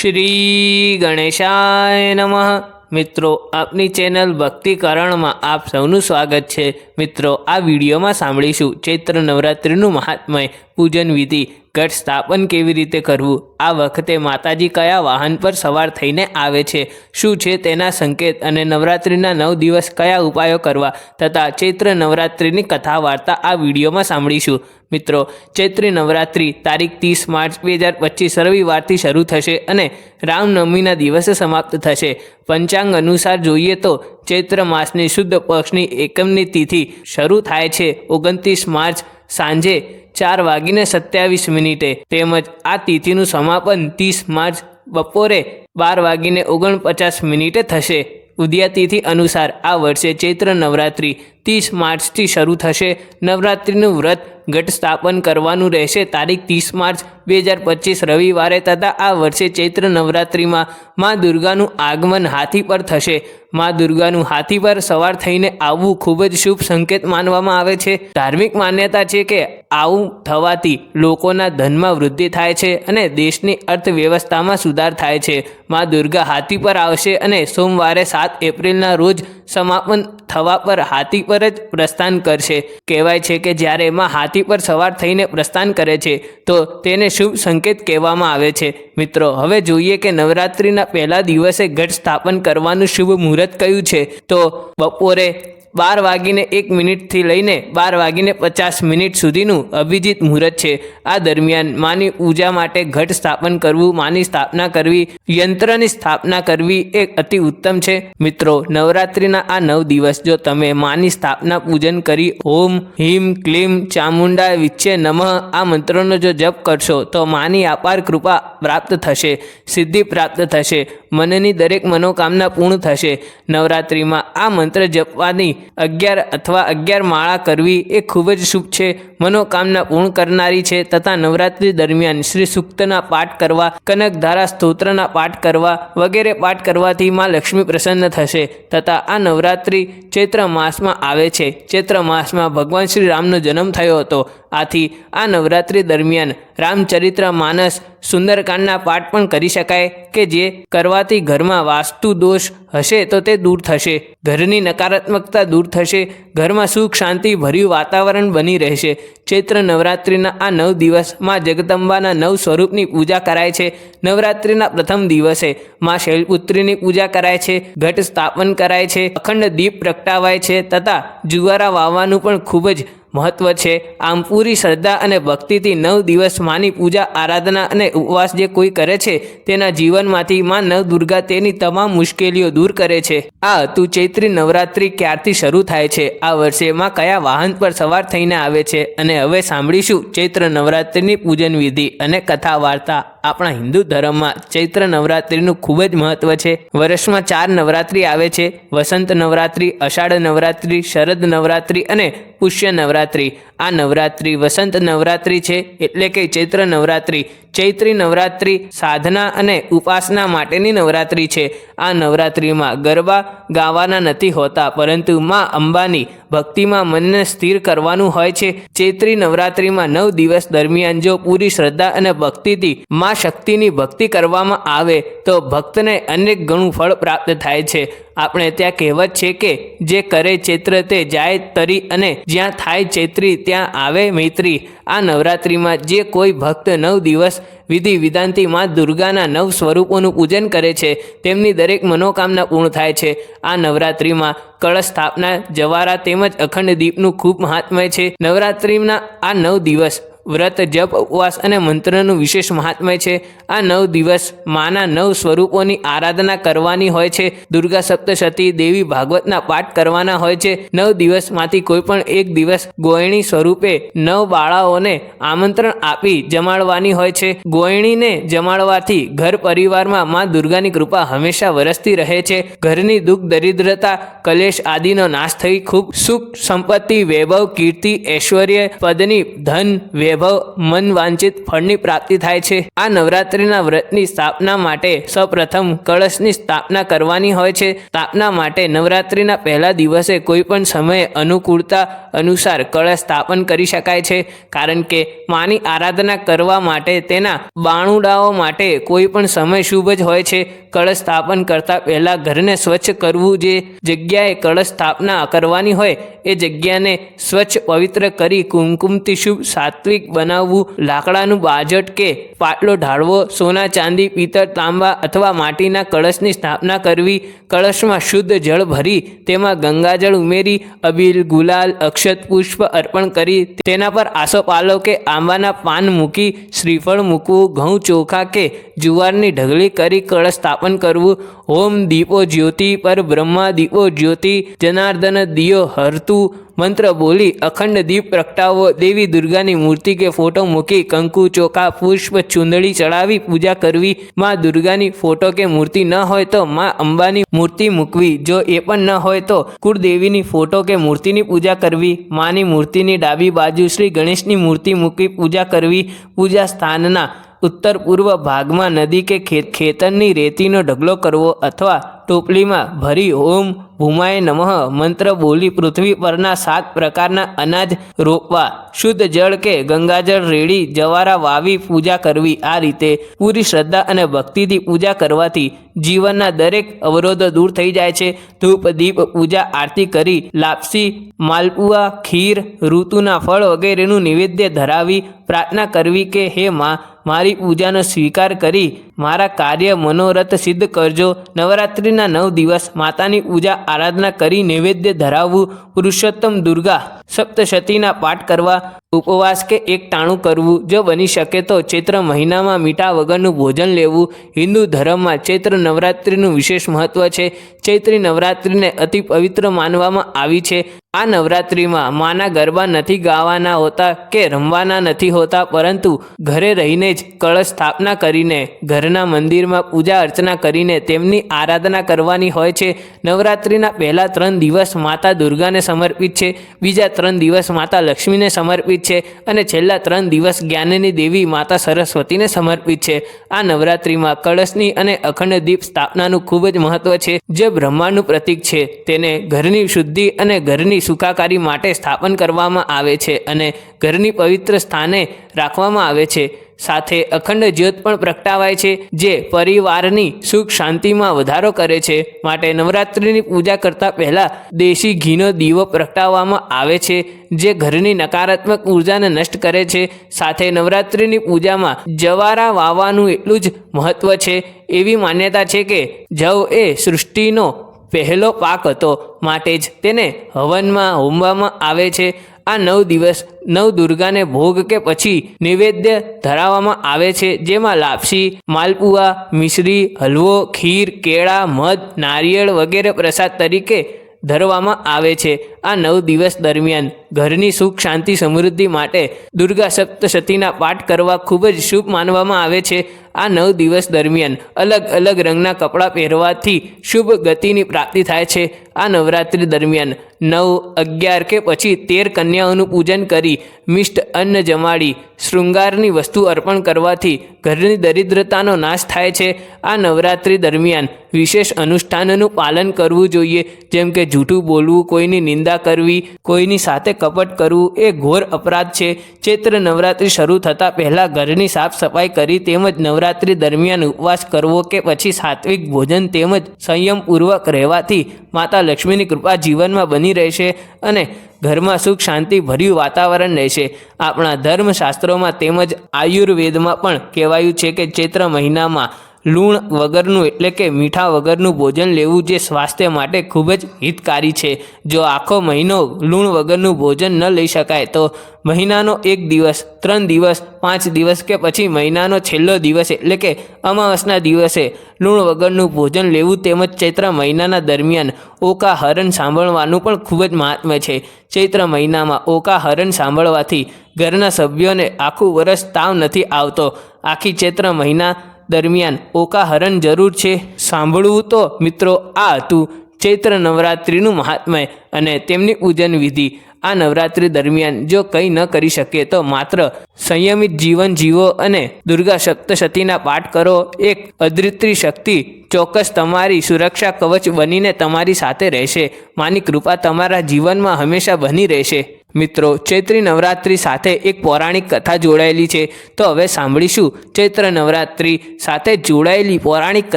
શ્રી ગણેશાય નમઃ. મિત્રો, આપની ચેનલ ભક્તિકરણમાં આપ સૌનું સ્વાગત છે. મિત્રો, આ વિડીયોમાં સાંભળીશું ચૈત્ર નવરાત્રિનું મહાત્મય પૂજન વિધિ. ઘટ સ્થાપન કેવી રીતે કરવું? આ વખતે માતાજી કયા વાહન પર સવાર થઈને આવે છે? શું છે તેના સંકેત અને નવરાત્રિના નવ દિવસ કયા ઉપાયો કરવા? તથા ચૈત્ર નવરાત્રિની કથા વાર્તા આ વિડીયોમાં સાંભળીશું. મિત્રો, ચૈત્રી નવરાત્રિ તારીખ ત્રીસ માર્ચ બે હજાર પચીસ રવિવારથી શરૂ થશે અને રામનવમીના દિવસે સમાપ્ત થશે. પંચાંગ અનુસાર જોઈએ તો ચૈત્ર માસની શુદ્ધ પક્ષની એકમની તિથિ શરૂ થાય છે ઓગણત્રીસ માર્ચ સાંજે ચાર વાગીને સત્યાવીસ મિનિટે તેમજ આ તિથિનું સમાપન ત્રીસ માર્ચ બપોરે બાર વાગીને ઓગણપચાસ મિનિટે થશે. ઉદયાતિથિ અનુસાર આ વર્ષે ચૈત્ર નવરાત્રિ ત્રીસ માર્ચથી શરૂ થશે. નવરાત્રિનું વ્રત ઘટ સ્થાપન કરવાનું રહેશે. તારીખ ત્રીસ માર્ચ બે હજાર પચીસ રવિવારે તથા આ વર્ષે ચૈત્ર નવરાત્રિમાં મા દુર્ગાનું આગમન હાથી પર થશે. મા દુર્ગાનું હાથી પર સવાર થઈને આવવું ખૂબ જ શુભ સંકેત માનવામાં આવે છે. ધાર્મિક માન્યતા છે કે આવું થવાથી લોકોના ધનમાં વૃદ્ધિ થાય છે અને દેશની અર્થવ્યવસ્થામાં સુધાર થાય છે. મા દુર્ગા હાથી પર આવશે અને સોમવારે સાત એપ્રિલના રોજ સમાપન થવા પર હાથી પર જ પ્રસ્થાન કરશે. કહેવાય છે કે જ્યારે માં હાથી પર સવાર થઈને પ્રસ્થાન કરે છે, તો તેને શુભ સંકેત કહેવામાં આવે છે. મિત્રો, હવે જોઈએ કે નવરાત્રિના પહેલા દિવસે ઘટ સ્થાપન કરવાનું શુભ મુહૂર્ત કયું છે? તો બપોરે બાર વાગીને એક મિનિટથી લઈને બાર વાગીને પચાસ મિનિટ સુધીનું અભિજીત મુહૂર્ત છે. આ દરમિયાન માની પૂજા માટે ઘટ સ્થાપન કરવું, માની સ્થાપના કરવી, યંત્રની સ્થાપના કરવી એ અતિ ઉત્તમ છે. મિત્રો, નવરાત્રિના આ નવ દિવસ જો તમે માની સ્થાપના પૂજન કરી ઓમ, હિમ, ક્લીમ, ચામુંડા, વિચ્છે નમઃ આ મંત્રોનો જો જપ કરશો તો માની અપાર કૃપા પ્રાપ્ત થશે, સિદ્ધિ પ્રાપ્ત થશે. મનની દરેક મનોકામના પૂર્ણ થશે. નવરાત્રિમાં આ મંત્ર જપવાની અગિયાર અથવા અગિયાર માળા કરવી એ ખૂબ જ શુભ છે. મનોકામના પૂર્ણ કરનારી છે તથા નવરાત્રિ દરમિયાન શ્રી સૂક્તના પાઠ કરવા કનકધારા સ્તોત્રના પાઠ કરવા વગેરે પાઠ કરવાથી માં લક્ષ્મી પ્રસન્ન થશે તથા આ નવરાત્રિ ચૈત્ર માસમાં આવે છે. ચૈત્ર માસમાં ભગવાન શ્રી રામનો જન્મ થયો હતો. આથી આ નવરાત્રિ દરમિયાન રામચરિત્ર માનસ સુંદરકાંડના પાઠ પણ કરી શકાય કે જે કરવાથી ઘરમાં વાસ્તુ દોષ હશે તો તે દૂર થશે. ઘરની નકારાત્મકતા દૂર થશે. ઘરમાં સુખ, શાંતિ, ભર્યું વાતાવરણ બની રહેશે. ચૈત્ર નવરાત્રિના આ નવ દિવસમાં જગદંબાના નવ સ્વરૂપની પૂજા કરાય છે. નવરાત્રિના પ્રથમ દિવસે માં શૈલપુત્રીની પૂજા કરાય છે. ઘટ સ્થાપન કરાય છે. અખંડ દીપ પ્રગટાવાય છે તથા જુવારા વાવવાનું પણ ખૂબ જ મહત્વ છે. આમ પૂરી શ્રદ્ધા અને ભક્તિથી નવ દિવસ માની પૂજા, આરાધના અને ઉપવાસ જે કોઈ કરે છે, તેના જીવનમાંથી માં નવ દુર્ગા તેની તમામ મુશ્કેલીઓ દૂર કરે છે. આ હતું ચૈત્રી નવરાત્રિ ક્યારથી શરૂ થાય છે? આ વર્ષે માં કયા વાહન પર સવાર થઈને આવે છે? અને હવે સાંભળીશું ચૈત્ર નવરાત્રિની પૂજન વિધિ અને કથા વાર્તા આપણા હિન્દુ ધર્મમાં ચૈત્ર નવરાત્રિનું ખૂબ જ મહત્વ છે. વર્ષમાં ચાર નવરાત્રિ આવે છે. વસંત નવરાત્રિ, અષાઢ નવરાત્રિ, શરદ નવરાત્રિ અને પુષ્ય નવરાત્રિ. આ નવરાત્રિ વસંત નવરાત્રિ છે એટલે કે ચૈત્ર નવરાત્રિ. ચૈત્રી નવરાત્રિ સાધના અને ઉપાસના માટેની નવરાત્રિ છે. આ નવરાત્રિમાં ગરબા ગાવાના નથી હોતા, પરંતુ માં અંબાની ભક્તિમાં મનને સ્થિર કરવાનું હોય છે. ચૈત્રી નવરાત્રિમાં નવ દિવસ દરમિયાન જો પૂરી શ્રદ્ધા અને ભક્તિથી માં શક્તિની ભક્તિ કરવામાં આવે તો ભક્તને અનેક ગણું ફળ પ્રાપ્ત થાય છે. આપણે ત્યાં કહેવત છે કે, જે કરે ચૈત્ર તે જાય તરી અને જ્યાં થાય ચૈત્રી ત્યાં આવે મૈત્રી. આ નવરાત્રિમાં જે કોઈ ભક્ત નવ દિવસ વિધિ વિધાનથી માં દુર્ગાના નવ સ્વરૂપોનું પૂજન કરે છે, તેમની દરેક મનોકામના પૂર્ણ થાય છે. આ નવરાત્રિમાં કળશ સ્થાપના, જવારા તેમજ અખંડ દીપનું ખૂબ મહાત્મય છે. નવરાત્રિના આ નવ દિવસ વ્રત, જપ, ઉપવાસ અને મંત્રનું વિશેષ મહાત્મય છે. આ નવ દિવસ માના નવ સ્વરૂપોની આરાધના કરવાની હોય છે. દુર્ગા સપ્તશતી, દેવી ભાગવતના પાઠ કરવાના હોય છે. નવ દિવસમાંથી કોઈ પણ એક દિવસ ગોયણી સ્વરૂપે નવ બાળાઓને આમંત્રણ આપી જમાડવાની હોય છે. ગોયણીને જમાડવાથી ઘર પરિવારમાં મા દુર્ગાની કૃપા હંમેશા વરસતી રહે છે. ઘરની દુઃખ, દરિદ્રતા, કલેશ આદિનો નાશ થઈ ખૂબ સુખ, સંપત્તિ, વૈભવ, કીર્તિ, ઐશ્વર્ય, પદની ધન વૈભવ વૈભવ મન વાંચિત ફળની પ્રાપ્તિ થાય છે. આ નવરાત્રિના વ્રતની સ્થાપના માટે સૌપ્રથમ કળશની સ્થાપના કરવાની હોય છે. સ્થાપના માટે નવરાત્રિના પહેલા દિવસે કોઈ પણ સમયે અનુકૂળતા અનુસાર કળશ સ્થાપન કરી શકાય છે. કારણ કે માની આરાધના કરવા માટે તેના બાણુડાઓ માટે કોઈ પણ સમય શુભ જ હોય છે. કળશ સ્થાપન કરતાં પહેલાં ઘરને સ્વચ્છ કરવું જે જગ્યાએ કળશ સ્થાપના કરવાની હોય, એ જગ્યાને સ્વચ્છ પવિત્ર કરી કુમકુમથી શુભ સાત્વિક બનાવવું, લાકડાનું બાજટ કે પાટલો ઢાળવો, સોના ચાંદી, પિત્તળ તાંબા અથવા માટીના કળશની સ્થાપના કરવી, કળશમાં શુદ્ધ જળ ભરી, તેમાં ગંગાજળ ઉમેરી, અબીલ, ગુલાલ, અક્ષત પુષ્પ અર્પણ કરી, તેના પર આસોપાલો કે આંબાના પાન મૂકી, શ્રીફળ મૂકવું, ઘઉં ચોખા કે જુવારની ઢગલી કરી કળશ સ્થાપન કરવું, હોમ દીપો જ્યોતિ પર બ્રહ્મા દીપો જ્યોતિ, જનાર્દન દિયો હરતું મંત્ર બોલી અખંડ દીપ પ્રગટાવો. દેવી દુર્ગાની મૂર્તિ કે ફોટો મૂકી કંકુ ચોખા પુષ્પ ચૂંદડી ચડાવી પૂજા કરવી. માં દુર્ગાની ફોટો કે મૂર્તિ ન હોય તો માં અંબાની મૂર્તિ મૂકવી. જો એ પણ ન હોય તો કુળદેવીની ફોટો કે મૂર્તિની પૂજા કરવી. માની મૂર્તિની ડાબી બાજુ શ્રી ગણેશની મૂર્તિ મૂકી પૂજા કરવી. પૂજા સ્થાનના ઉત્તર પૂર્વ ભાગમાં નદી કે ખેત ખેતરની રેતીનો ઢગલો કરવો અથવા ટોપલીમાં ભરી ઓમ ભૂમાય નમઃ, મંત્ર બોલી પૃથ્વી પરના સાત પ્રકારના અનાજ રોપવા, શુદ્ધ જળ કે ગંગાજળ રેડી, જવારા વાવી પૂજા કરવી. આ રીતે પૂરી શ્રદ્ધા અને ભક્તિથી પૂજા કરવાથી જીવનના દરેક અવરોધો દૂર થઈ જાય છે. ધૂપ, દીપ, પૂજા, આરતી કરી લાપસી, માલપુઆ, ખીર, ઋતુના ફળ વગેરેનું નિવેદ્ય ધરાવી પ્રાર્થના કરવી કે, હે માં, મારી પૂજાનો સ્વીકાર કરી, મારા કાર્ય મનોરથ સિદ્ધ કરજો. નવરાત્રિના નવ દિવસ માતાની પૂજા આરાધના કરી નૈવેદ્ય ધરાવવું પુરુષોત્તમ દુર્ગા સપ્તશતીના પાઠ કરવા ઉપવાસ કે એક ટાણું કરવું જો બની શકે તો ચૈત્ર મહિનામાં મીઠા વગરનું ભોજન લેવું હિન્દુ ધર્મમાં ચૈત્ર નવરાત્રિનું વિશેષ મહત્વ છે. ચૈત્રી નવરાત્રિને અતિ પવિત્ર માનવામાં આવી છે. આ નવરાત્રિમાં માના ગરબા નથી ગાવાના હોતા કે રમવાના નથી હોતા, પરંતુ ઘરે રહીને જ કળશ સ્થાપના કરીને, ઘરના મંદિરમાં પૂજા અર્ચના કરીને તેમની આરાધના કરવાની હોય છે. નવરાત્રિના પહેલા ત્રણ દિવસ માતા દુર્ગાને સમર્પિત છે. બીજા ત્રણ દિવસ માતા લક્ષ્મીને સમર્પિત છે અને છેલ્લા ત્રણ દિવસ જ્ઞાનની દેવી માતા સરસ્વતીને સમર્પિત છે. આ નવરાત્રિમાં કળશની અને અખંડ દીપ સ્થાપનાનું ખૂબ જ મહત્વ છે, જે બ્રહ્માંડનું પ્રતીક છે. તેને ઘરની શુદ્ધિ અને ઘરની સુખાકારી માટે સ્થાપન કરવામાં આવે છે અને ઘરની પવિત્ર સ્થાને રાખવામાં આવે છે. સાથે અખંડ જ્યોત પણ પ્રગટાવાય છે, જે પરિવારની સુખ શાંતિમાં વધારો કરે છે. માટે નવરાત્રિની પૂજા કરતાં પહેલાં દેશી ઘીનો દીવો પ્રગટાવવામાં આવે છે, જે ઘરની નકારાત્મક ઉર્જાને નષ્ટ કરે છે. સાથે નવરાત્રિની પૂજામાં જવારા વાવવાનું એટલું જ મહત્ત્વ છે, એવી માન્યતા છે કે જવ એ સૃષ્ટિનો પહેલો પાક હતો. માટે જ તેને હવનમાં હોમવામાં આવે છે. આ નવ દિવસ નવ દુર્ગાને ભોગ કે પછી નૈવેદ્ય ધરાવવામાં આવે છે, જેમાં લાપસી, માલપુઆ, મિશ્રી, હલવો, ખીર, કેળા, મધ, નારિયેળ વગેરે પ્રસાદ તરીકે ધરવામાં આવે છે. આ નવ દિવસ દરમિયાન ઘરની સુખ, શાંતિ, સમૃદ્ધિ માટે દુર્ગા સપ્તશતીના પાઠ કરવા ખૂબ જ શુભ માનવામાં આવે છે. આ નવ દિવસ દરમિયાન અલગ અલગ રંગના કપડાં પહેરવાથી શુભ ગતિની પ્રાપ્તિ થાય છે. આ નવરાત્રિ દરમિયાન નવ, અગિયાર કે પછી તેર કન્યાઓનું પૂજન કરી મિષ્ટ અન્ન જમાડી શૃંગારની વસ્તુ અર્પણ કરવાથી ઘરની દરિદ્રતાનો નાશ થાય છે. આ નવરાત્રિ દરમિયાન વિશેષ અનુષ્ઠાનનું પાલન કરવું જોઈએ. જેમ કે જૂઠું બોલવું, કોઈની નિંદા કરવી, કોઈની સાથે કપટ કરવું એ ઘોર અપરાધ છે. ચૈત્ર નવરાત્રિ શરૂ થતાં પહેલાં ઘરની સાફ સફાઈ કરી તેમજ નવરાત્રિ દરમિયાન ઉપવાસ કરવો કે પછી સાત્વિક ભોજન તેમજ સંયમપૂર્વક રહેવાથી માતા લક્ષ્મીની કૃપા જીવનમાં બની રહેશે અને ઘરમાં સુખ શાંતિ ભર્યું વાતાવરણ રહેશે. આપણા ધર્મશાસ્ત્રોમાં તેમજ આયુર્વેદમાં પણ કહેવાયું છે કે ચૈત્ર મહિનામાં લૂણ વગરનું એટલે કે મીઠા વગરનું ભોજન લેવું જે સ્વાસ્થ્ય માટે ખૂબ જ હિતકારી છે. જો આખો મહિનો લૂણ વગરનું ભોજન ન લઈ શકાય, તો મહિનાનો એક દિવસ, ત્રણ દિવસ, પાંચ દિવસ કે પછી મહિનાનો છેલ્લો દિવસ એટલે કે અમાવસના દિવસે લૂણ વગરનું ભોજન લેવું તેમજ ચૈત્ર મહિનાના દરમિયાન ઓકા હરણ સાંભળવાનું પણ ખૂબ જ મહાત્મ્ય છે. ચૈત્ર મહિનામાં ઓકા હરણ સાંભળવાથી ઘરના સભ્યોને આખું વર્ષ તાવ નથી આવતો. આખી ચૈત્ર મહિના દરમિયાન ઓકાહરણ જરૂર છે. સાંભળવું તો મિત્રો, આ હતું ચૈત્ર નવરાત્રિનું મહાત્મય અને તેમની પૂજન વિધિ. આ નવરાત્રિ દરમિયાન જો કંઈ ન કરી શકે તો માત્ર સંયમિત જીવન જીવો અને દુર્ગા સપ્તશતીના પાઠ કરો. એક અદ્વિત્રી શક્તિ ચોક્કસ તમારી સુરક્ષા કવચ બનીને તમારી સાથે રહેશે. માની કૃપા તમારા જીવનમાં હંમેશા બની રહેશે. મિત્રો, ચૈત્રી નવરાત્રિ સાથે એક પૌરાણિક કથા જોડાયેલી છે. તો હવે સાંભળીશું ચૈત્ર નવરાત્રિ સાથે જોડાયેલી પૌરાણિક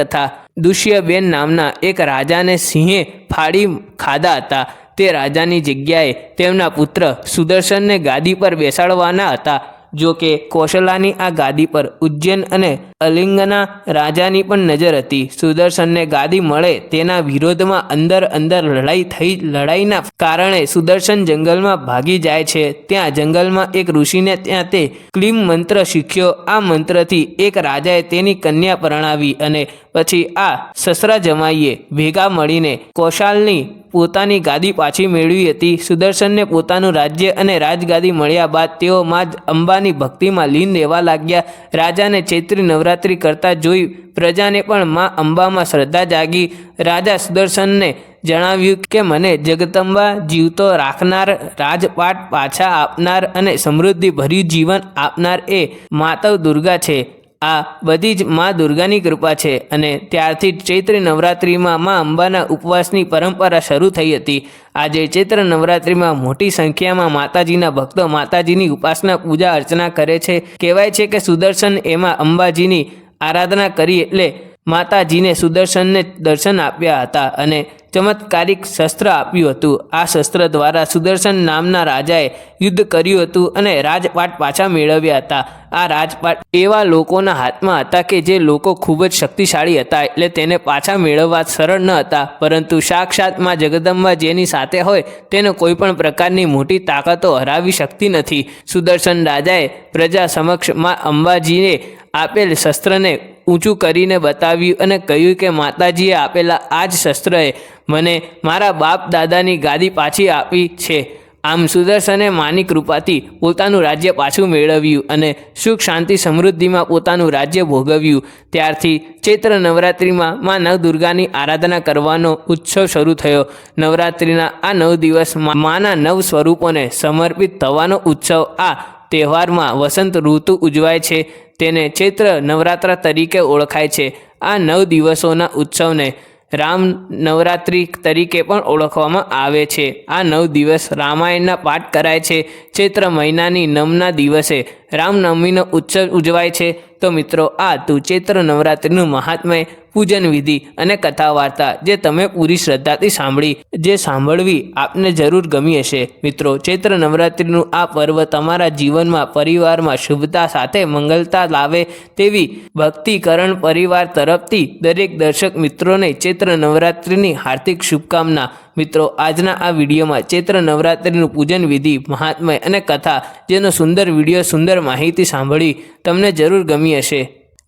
કથા. દુષ્યબેન નામના એક રાજાને સિંહે ફાડી ખાધા હતા. તે રાજાની જગ્યાએ તેમના પુત્ર સુદર્શનને ગાદી પર બેસાડવાના હતા. જો કે કૌશલાની આ ગાદી પર ઉજ્જૈન અને અલિંગના રાજાની પણ નજર હતી. સુદર્શનને ગાદી મળે તેના વિરોધમાં અંદર અંદર લડાઈ થઈ, લડાઈના કારણે સુદર્શન જંગલમાં ભાગી જાય છે. ત્યાં જંગલમાં એક ઋષિને ત્યાં તે ક્લીમ મંત્ર શીખ્યો. આ મંત્રથી એક રાજાએ તેની કન્યા પરણાવી અને પછી આ સસરા જમાઈએ ભેગા મળીને કૌશાલની પોતાની ગાદી પાછી મેળવી હતી. સુદર્શનને પોતાનું રાજ્ય અને રાજગાદી મળ્યા બાદ તેઓ જ અંબાની ભક્તિમાં લીન રહેવા લાગ્યા. રાજાને ચૈત્રી નવરાત્રિ કરતા જોઈ પ્રજાને પણ મા અંબામાં શ્રદ્ધા જાગી. રાજા સુદર્શનને જણાવ્યું કે, મને જગદંબા જીવતો રાખનાર, રાજપાટ પાછા આપનાર અને સમૃદ્ધિ ભર્યું જીવન આપનાર એ માતવ દુર્ગા છે. આ બધી જ મા દુર્ગાની કૃપા છે અને ત્યારથી જ ચૈત્ર નવરાત્રિમાં મા અંબાના ઉપવાસની પરંપરા શરૂ થઈ હતી. આજે ચૈત્ર નવરાત્રિમાં મોટી સંખ્યામાં માતાજીના ભક્તો માતાજીની ઉપાસના પૂજા અર્ચના કરે છે. કહેવાય છે કે સુદર્શન એમાં અંબાજીની આરાધના કરી એટલે માતાજીને સુદર્શનને દર્શન આપ્યા હતા અને ચમત્કારિક શસ્ત્ર આપ્યું હતું. આ શસ્ત્ર દ્વારા સુદર્શન નામના રાજાએ યુદ્ધ કર્યું હતું અને રાજપાટ પાછા મેળવ્યા હતા. આ રાજપાટ એવા લોકોના હાથમાં હતા કે જે લોકો ખૂબ જ શક્તિશાળી હતા એટલે તેને પાછા મેળવવા સરળ ન હતા. પરંતુ સાક્ષાતમાં જગદંબા જેની સાથે હોય તેને કોઈ પણ પ્રકારની મોટી તાકાતો હરાવી શકતી નથી. સુદર્શન રાજાએ પ્રજા સમક્ષમાં અંબાજીને આપેલ શસ્ત્રને ઊંચું કરીને બતાવ્યું અને કહ્યું કે, માતાજીએ આપેલા આ જ શસ્ત્રએ મને મારા બાપ દાદાની ગાદી પાછી આપી છે. આમ સુદર્શને માની કૃપાથી પોતાનું રાજ્ય પાછું મેળવ્યું અને સુખ, શાંતિ, સમૃદ્ધિમાં પોતાનું રાજ્ય ભોગવ્યું. ત્યારથી ચૈત્ર નવરાત્રિમાં માં નવ દુર્ગાની આરાધના કરવાનો ઉત્સવ શરૂ થયો. નવરાત્રિના આ નવ દિવસ માના નવ સ્વરૂપોને સમર્પિત થવાનો ઉત્સવ આ તહેવારમાં વસંત ઋતુ ઉજવાય છે. તેને ચૈત્ર નવરાત્ર તરીકે ઓળખાય છે. આ નવ દિવસોના ઉત્સવને રામ નવરાત્રિ તરીકે પણ ઓળખવામાં આવે છે. આ નવ દિવસ રામાયણના પાઠ કરાય છે. ચૈત્ર મહિનાની નવના દિવસે રામનવમીનો ઉત્સવ ઉજવાય છે. તો મિત્રો, આ તું ચૈત્ર નવરાત્રિનું મહાત્મય પૂજન વિધિ અને કથા વાર્તા જે તમે પૂરી શ્રદ્ધાથી સાંભળી, જે સાંભળવી આપને જરૂર ગમી હશે. મિત્રો, ચૈત્ર નવરાત્રિનું આ પર્વ તમારા જીવનમાં, પરિવારમાં શુભતા સાથે મંગલતા લાવે તેવી ભક્તિકરણ પરિવાર તરફથી દરેક દર્શક મિત્રોને ચૈત્ર નવરાત્રિની હાર્દિક શુભકામના. મિત્રો, આજના આ વિડીયોમાં ચૈત્ર નવરાત્રિનું પૂજન વિધિ, મહાત્મય અને કથા જેનો સુંદર વીડિયો, સુંદર માહિતી સાંભળી તમને જરૂર ગમી હશે.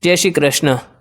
જય શ્રી કૃષ્ણ.